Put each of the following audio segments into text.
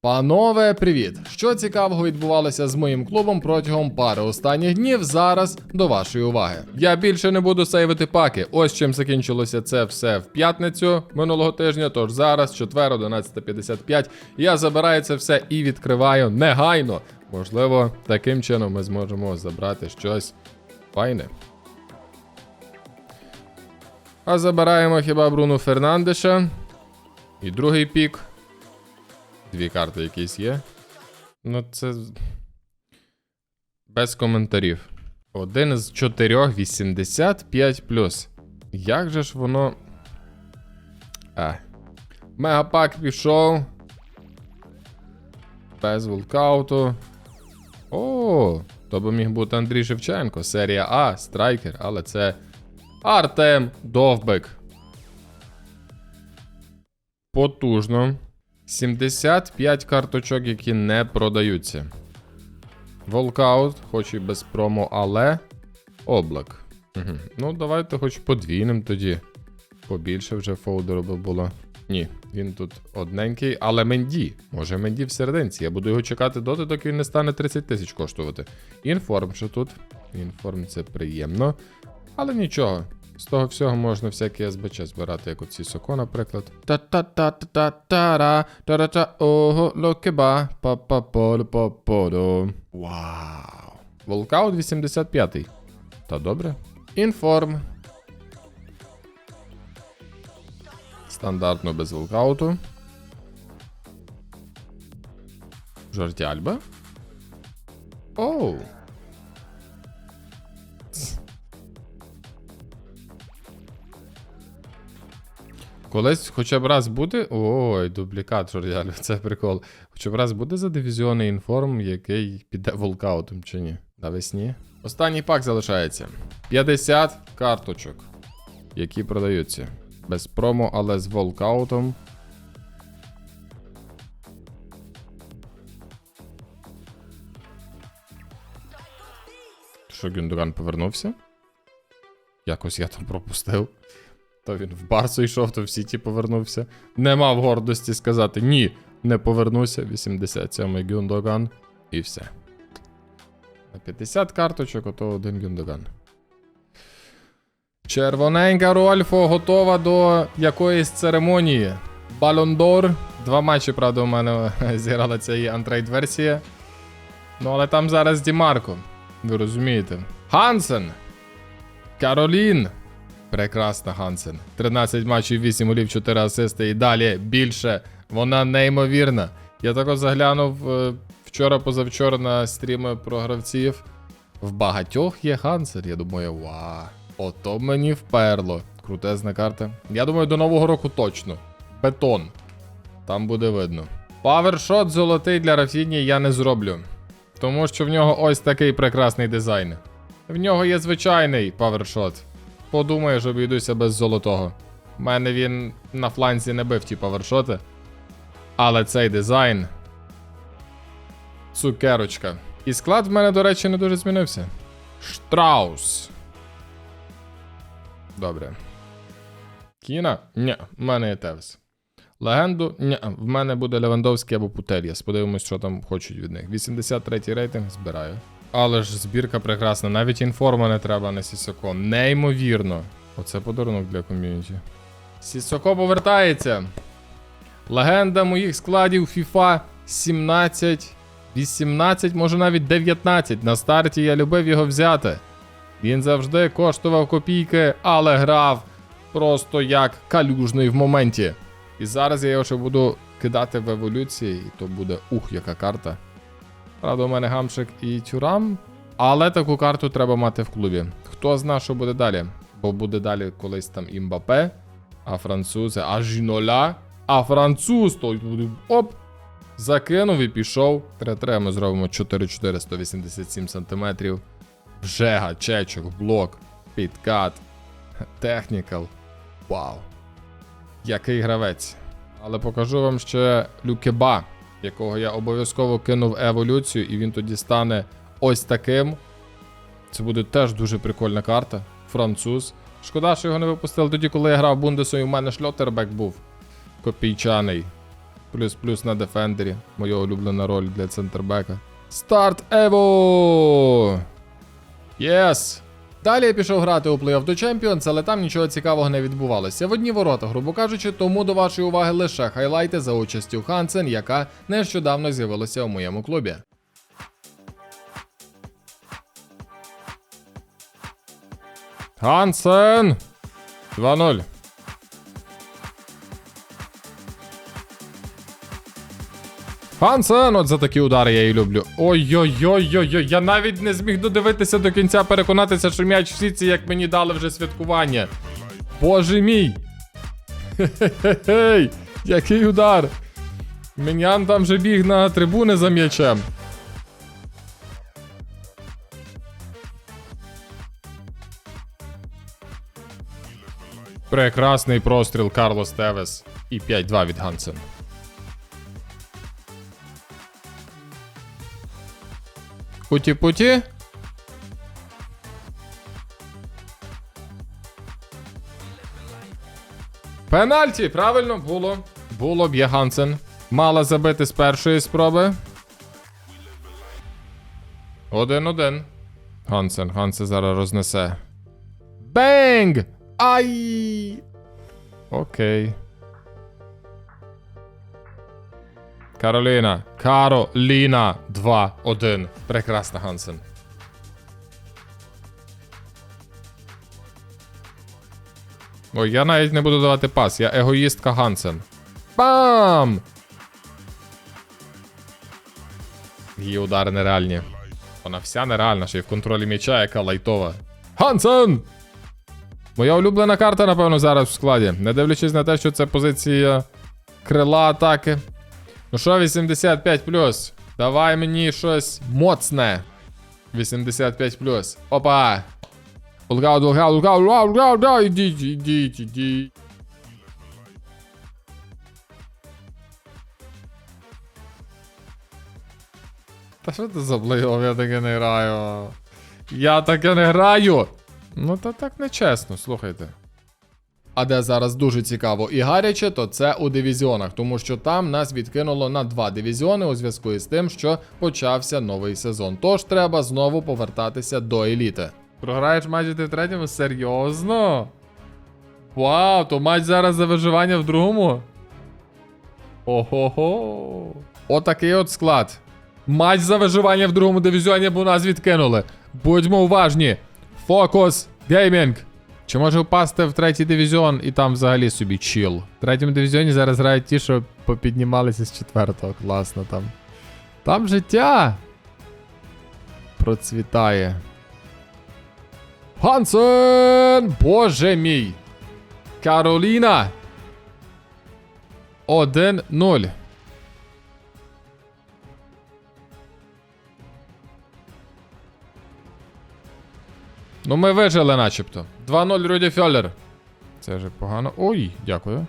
Панове, привіт! Що цікавого відбувалося з моїм клубом протягом пари останніх днів? Зараз до вашої уваги. Я більше не буду сейвити паки. Ось чим закінчилося це все в п'ятницю минулого тижня. Тож зараз, четвер, 11.55, я забираю це все і відкриваю негайно. Можливо, таким чином ми зможемо забрати щось файне. А забираємо хіба Бруно Фернандеша. І другий пік. Дві карти якісь є. Ну, це. Без коментарів. Один з чотирьох 85 Як же ж воно. А. Мегапак пішов. Без волкауту. О, то би міг бути Андрій Шевченко. Серія А, страйкер, але це Артем Довбик. Потужно. 75 карточок, які не продаються. Волкаут, хоч і без промо, але. Облак. Угу. Ну, давайте хоч подвійним тоді. Побільше вже фолдеру би було. Ні, він тут одненький, але Менді. Може Менді в серединці. Я буду його чекати доти, доки він не стане 30 тисяч коштувати. Інформ, що тут. Інформ це приємно. Але нічого. З того всього можна всякі СБЧ збирати, як оці соко, наприклад. Та-та-та-та-та-та-ра, та-ра-та, ого, ну, локеба, па-па-полю-па-полю. Вау. Волкаут 85. й Та добре. Інформ. Стандартно без волкауту. Жарті Альба. Оу. Колись хоча б раз буде. Ой, дублікат Жордіалю, це прикол. Хоча б раз буде за дивізіонний інформ, який піде волкаутом чи ні. Навесні. Останній пак залишається. 50 карточок, які продаються. Без промо, але з волкаутом. Що Гюндоган повернувся? Якось я там пропустив. То він в Барсу йшов, то в Сіті повернувся. Не мав гордості сказати ні, не повернуся. 87-й Гюндоган. І все. На 50 карточок, ото один Гюндоган. Червоненька Рольфо готова до якоїсь церемонії. Балондор. Два матчі, правда, у мене зіграла ця її антрейд-версія. Ну, але там зараз Дімарко. Ви розумієте. Хансен! Каролін! Прекрасна Хансен. 13 матчів, 8 голів, 4 асисти і далі більше. Вона неймовірна. Я також заглянув е, вчора-позавчора на стріми про гравців. В багатьох є Хансен. Я думаю, ва, ото мені вперло. Крутезна карта. Я думаю, до нового року точно. Бетон. Там буде видно. Павершот золотий для Рафіні я не зроблю. Тому що в нього ось такий прекрасний дизайн. В нього є звичайний павершот. Подумаю, що обійдуся без золотого. У мене він на фланзі не бив ті павершоти. Але цей дизайн. Цукерочка. І склад в мене, до речі, не дуже змінився. Штраус. Добре. Кіна? Ні, в мене є Тевс. Легенду? Ні, в мене буде Левандовський або Путельяс. Подивимось, що там хочуть від них. 83 рейтинг збираю. Але ж збірка прекрасна, навіть інформа не треба на Сісоко. Неймовірно. Оце подарунок для ком'юніті. Сісоко повертається. Легенда моїх складів FIFA 17, 18, може навіть 19. На старті я любив його взяти. Він завжди коштував копійки, але грав просто як калюжний в моменті. І зараз я його ще буду кидати в еволюції, і то буде ух, яка карта. Правда, у мене гамшик і тюрам. Але таку карту треба мати в клубі. Хто знає, що буде далі? Бо буде далі колись там Імбапе, а французи, а Жіноля, а француз той оп! Закинув і пішов. 3-3 ми зробимо 4-4, 187 см. Вже гачечок, блок, підкат, технікал. Вау. Який гравець. Але покажу вам ще Люкеба, якого я обов'язково кинув еволюцію, і він тоді стане ось таким. Це буде теж дуже прикольна карта. Француз. Шкода, що його не випустили тоді, коли я грав Бундесу, і в мене шльотербек був копійчаний. Плюс-плюс на дефендері. Моя улюблена роль для центрбека. Старт Ево! Єс! Далі я пішов грати у Play of the Champions, але там нічого цікавого не відбувалося. В одні ворота, грубо кажучи, тому до вашої уваги лише хайлайти за участю Хансен, яка нещодавно з'явилася у моєму клубі. Хансен! 2-0. Хансен, от за такі удари я і люблю. Ой-ой-ой-ой-ой, я навіть не зміг додивитися до кінця, переконатися, що м'яч в сітці, як мені дали вже святкування. Боже мій! Хе-хе-хей! Який удар! Мінян там вже біг на трибуни за м'ячем. Прекрасний простріл Карлос Тевес і 5-2 від Гансен. Путі-путі. Пенальті! Правильно було. Було б'є Гансен. Мала забити з першої спроби. Один-один. Гансен, Гансен зараз рознесе. Бенг! Ай! Окей. Кароліна. Кароліна 2-1. Прекрасна Гансен. Ой, я навіть не буду давати пас. Я егоїстка Гансен. Бам! Її удари нереальні. Вона вся нереальна, ще й в контролі м'яча, яка лайтова. Гансен! Моя улюблена карта, напевно, зараз в складі. Не дивлячись на те, що це позиція крила атаки. Ну що, 85 Давай мені щось моцне. 85 Опа! Улгав, улгав, улгав, улгав, улгав, улгав, ідіть, ідіть, ідіть. Та що це за? Я таке не граю. Я таке не граю. Ну та так нечесно, слухайте. А де зараз дуже цікаво і гаряче, то це у дивізіонах, тому що там нас відкинуло на два дивізіони у зв'язку із тим, що почався новий сезон. Тож треба знову повертатися до еліти. Програєш матч ти в третьому? Серйозно? Вау, то матч зараз за виживання в другому. Ого-го. Отакий от склад. Матч за виживання в другому дивізіоні, бо нас відкинули. Будьмо уважні. Фокус геймінг. Чи може впасти в третій дивізіон і там взагалі собі чіл? В третьому дивізіоні зараз грають ті, що попіднімалися з четвертого. Класно там. Там життя. Процвітає. Гансен! Боже мій! Кароліна! 1-0. Ну, ми вижили начебто. 2-0 Руді Фьоллер. Це вже погано. Ой, дякую.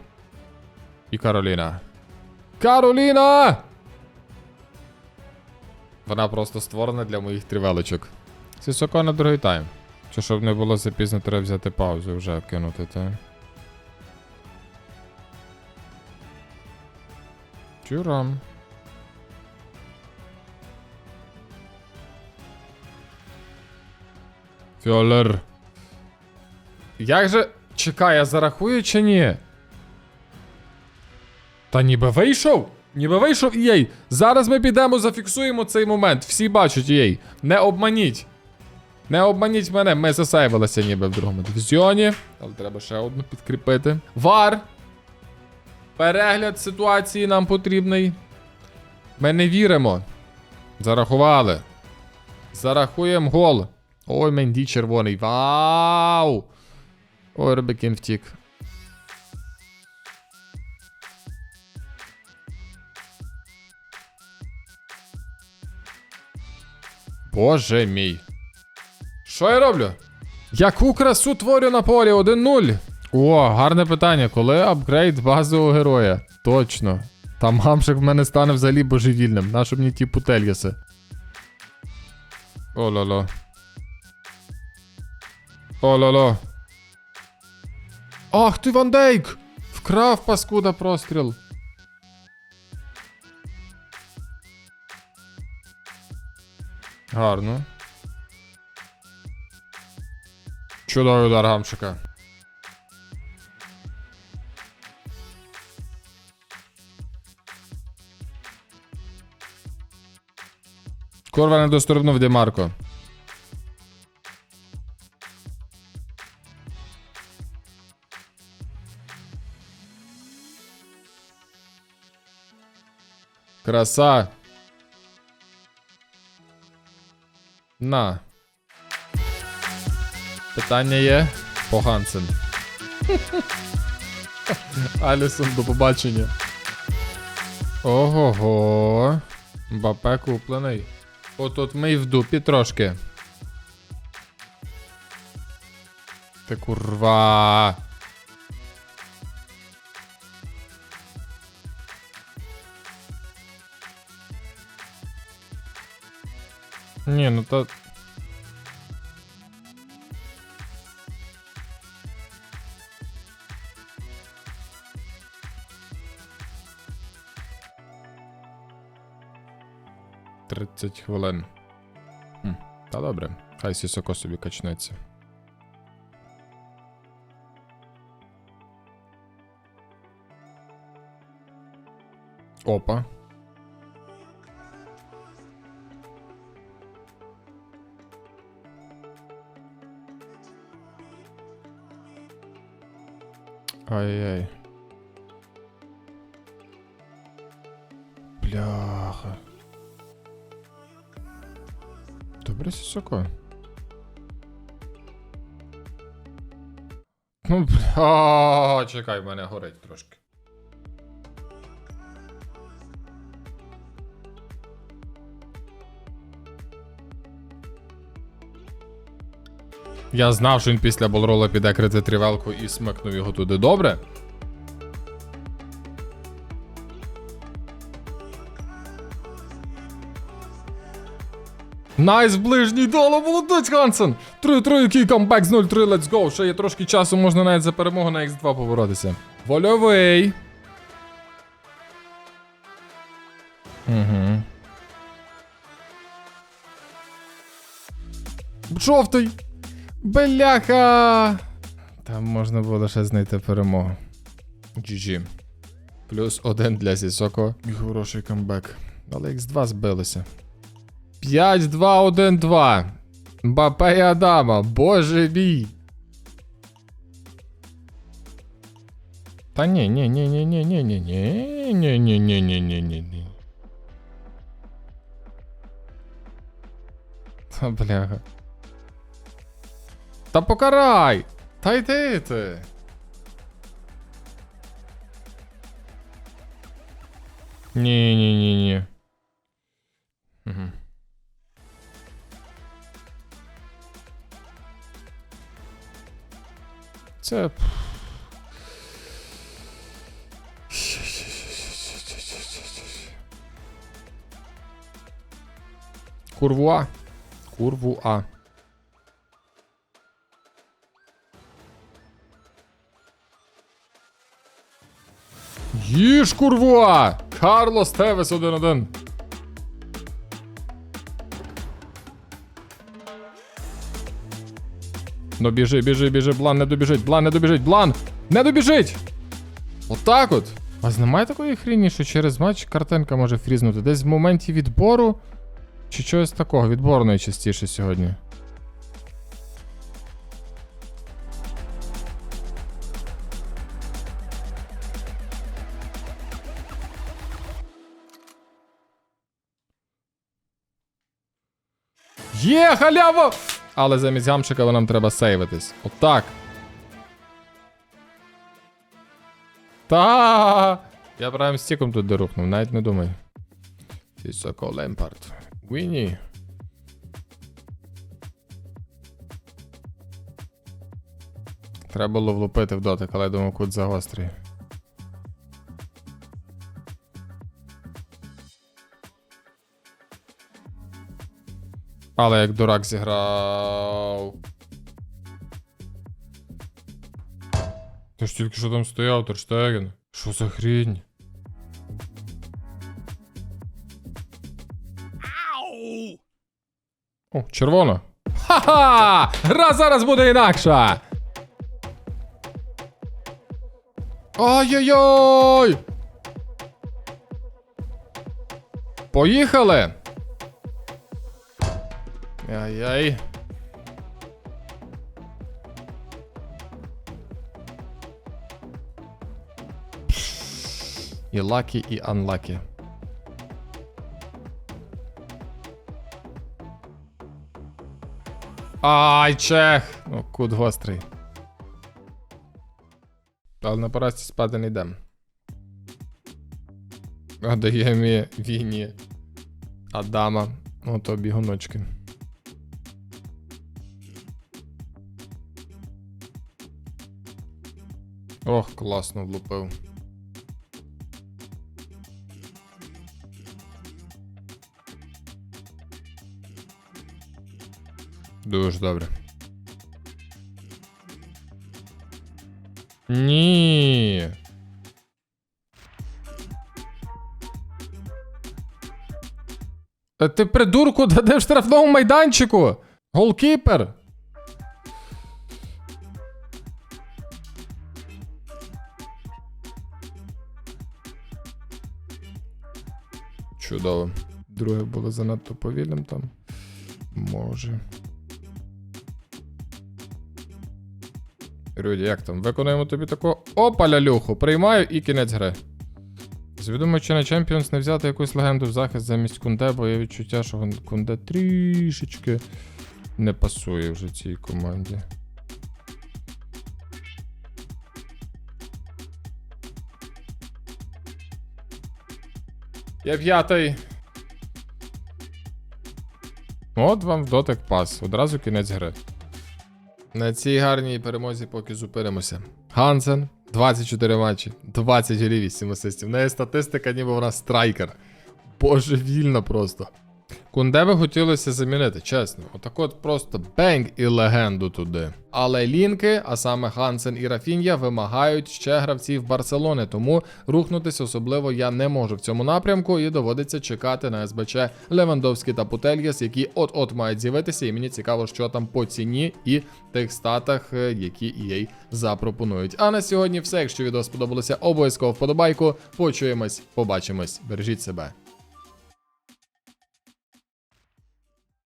І Кароліна. Кароліна! Вона просто створена для моїх тривелочок. Сісоко на другий тайм. Чи щоб не було запізно, треба взяти паузу і вже кинути, та. Чурам. Фьолер. Як же. Чекай, я зарахую чи ні? Та ніби вийшов? Ніби вийшов єй. Зараз ми підемо, зафіксуємо цей момент. Всі бачать єй. Не обманіть. Не обманіть мене, ми засейвилися ніби в другому дивізіоні. Але треба ще одну підкріпити. Вар. Перегляд ситуації нам потрібний. Ми не віримо. Зарахували. Зарахуємо гол. Ой, Менді червоний. Вау! Ой, Ребекін втік. Боже мій. Що я роблю? Яку красу творю на полі 1-0? О, гарне питання. Коли апгрейд базового героя? Точно. Там гамшик в мене стане взагалі божевільним. Нащо мені ті путельяси? О-ло-ло. О, ла ла Ах ты Ван Дейк! Вкрав паскуда простріл. Гарно. Чудовий удар гамчика. Корва не досторбнув Демарко. Краса. На. Питання є? Погансен. Алісон, до побачення. Ого-го. Бапе куплений. Отут ми й в дупі трошки. Ти курва. Ні, ну то. Тридцять хвилин. Хм, та добре, хай сісоко собі качнеться. Опа. Ай-яй. Бляха. Добре сісоко. Ну, бля, чекай, мене горить трошки. Я знав, що він після болрола піде крити тривелку і смикнув його туди добре. Найс, ближній доло, молодець Хансен! 3-3, який камбек з 0-3, let's go. Ще є трошки часу, можна навіть за перемогу на X2 поборотися. Вольовий. Угу. Жовтий. Бляха! Там можна було ще знайти перемогу. GG. Плюс один для Сісоко. І хороший камбек. Але X2 збилися. 5-2-1-2. Бапе і Адама. Боже мій. Та ні, ні, ні, ні, ні, ні, ні, ні, ні, ні, ні, ні, ні, ні, ні. Та бляха. Та покарай! Та йди ти. Ні, ні, ні, ні. Угу. Це. Курвуа. Курвуа. Їж курвуа! Карлос Тевес 1-1. Ну біжи, біжи, біжи, блан не добіжить, блан не добіжить, блан! Не добіжить! Отак от. Вас немає такої хріні, що через матч картинка може фрізнути? Десь в моменті відбору. Чи чогось такого, відбору найчастіше сьогодні. Є, халява! Але замість гамчика нам треба сейвитись. Отак. Та. Я прям стіком тут дорухнув, навіть не думай. Сісоко Лемпард. Вінні. Треба було влупити в дотик, але я думав, кут загострий. Але як дурак зіграв. Ти ж тільки що там стояв, Терштеген. Що за хрінь? О, червона. Ха-ха! Гра зараз буде інакша! Ой-ой-ой! Поїхали! Ай-яй. І лакі, і анлакі. Ай, чех! Ну, кут гострий. Але на порасті спати не йдем. А дає мені війні. Адама. Ото бігуночки. Ох, класно влупив. Дуже добре. Ні. Ти придурку, да де в штрафному майданчику? Голкіпер. Було занадто повільним там. Може. Руді, як там? Виконуємо тобі таку опа лялюху. Приймаю і кінець гри. Звідомо, чи на Champions не взяти якусь легенду в захист замість Кунде, бо є відчуття, що Кунде трішечки не пасує вже цій команді. Я п'ятий. От вам в дотик пас. Одразу кінець гри. На цій гарній перемозі поки зупинимося. Гансен, 24 матчі, 20 голів, 7 асистів. В неї статистика, ніби вона страйкер. Божевільно просто. Кунде би хотілося замінити, чесно. Отак от просто бенг і легенду туди. Але лінки, а саме Хансен і Рафінья, вимагають ще гравців Барселони, тому рухнутися особливо я не можу в цьому напрямку і доводиться чекати на СБЧ Левандовський та Путельєс, які от-от мають з'явитися, і мені цікаво, що там по ціні і тих статах, е, які EA запропонують. А на сьогодні все. Якщо відео сподобалося, обов'язково вподобайку. Почуємось, побачимось. Бережіть себе.